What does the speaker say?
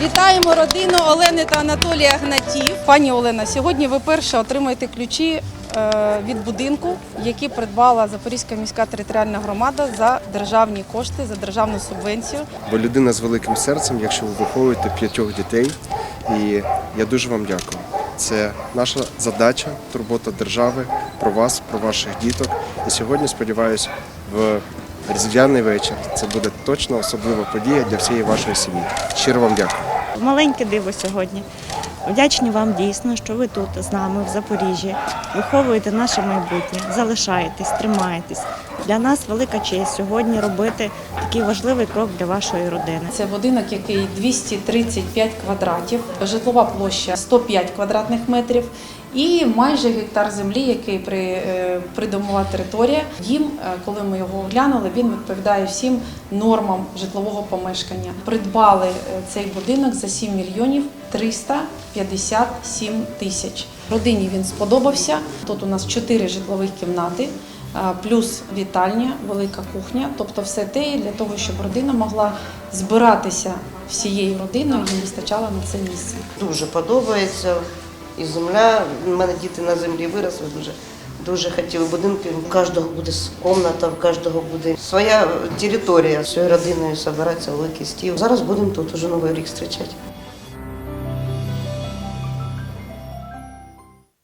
Вітаємо родину Олени та Анатолія Гнатів. Пані Олена, сьогодні ви перше отримаєте ключі е, від будинку, які придбала Запорізька міська територіальна громада за державні кошти, за державну субвенцію. Бо людина з великим серцем, якщо ви виховуєте п'ятьох дітей, і я дуже вам дякую. Це наша задача, турбота держави про вас, про ваших діток. І сьогодні, сподіваюся, в різдвяний вечір це буде точно особлива подія для всієї вашої сім'ї. Щиро вам дякую. Маленьке диво сьогодні. Вдячні вам дійсно, що ви тут з нами в Запоріжжі, виховуєте наше майбутнє, залишаєтесь, тримаєтесь. Для нас велика честь сьогодні робити такий важливий крок для вашої родини. Це будинок, який 235 квадратів, житлова площа 105 квадратних метрів і майже гектар землі, який при, е, придомова територія. Дім, е, коли ми його оглянули, він відповідає всім нормам житлового помешкання. Придбали е, цей будинок за 7 мільйонів 357 тисяч. Родині він сподобався. Тут у нас 4 житлових кімнати. Плюс вітальня, велика кухня, тобто все те для того, щоб родина могла збиратися всією родиною, їм вистачало на це місце. Дуже подобається. І земля, у мене діти на землі виросли дуже. Дуже хотіли будинки. У кожного буде кімната, у кожного буде своя територія. Всією родиною збиратися великий стіл. Зараз будемо тут уже новий рік зустрічати.